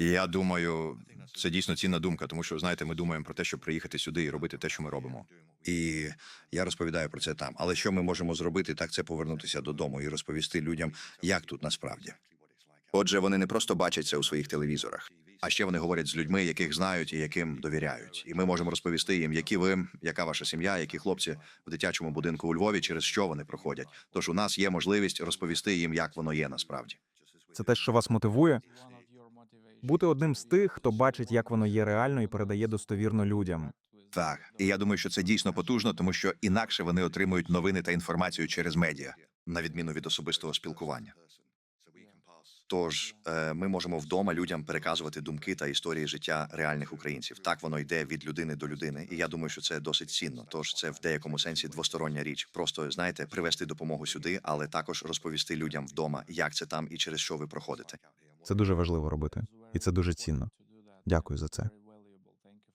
І я думаю, це дійсно цінна думка, тому що знаєте, ми думаємо про те, щоб приїхати сюди і робити те, що ми робимо. І я розповідаю про це там. Але що ми можемо зробити, так це повернутися додому і розповісти людям, як тут насправді. Отже, вони не просто бачать це у своїх телевізорах. А ще вони говорять з людьми, яких знають і яким довіряють. І ми можемо розповісти їм, які ви, яка ваша сім'я, які хлопці в дитячому будинку у Львові, через що вони проходять. Тож у нас є можливість розповісти їм, як воно є насправді. Це те, що вас мотивує? Бути одним з тих, хто бачить, як воно є реально і передає достовірно людям. Так, і я думаю, що це дійсно потужно, тому що інакше вони отримують новини та інформацію через медіа, на відміну від особистого спілкування. Тож е, ми можемо вдома людям переказувати думки та історії життя реальних українців. Так воно йде від людини до людини, і я думаю, що це досить цінно. Тож це в деякому сенсі двостороння річ. Просто знаєте, привести допомогу сюди, але також розповісти людям вдома, як це там і через що ви проходите. Це дуже важливо робити, і це дуже цінно. Дякую за це.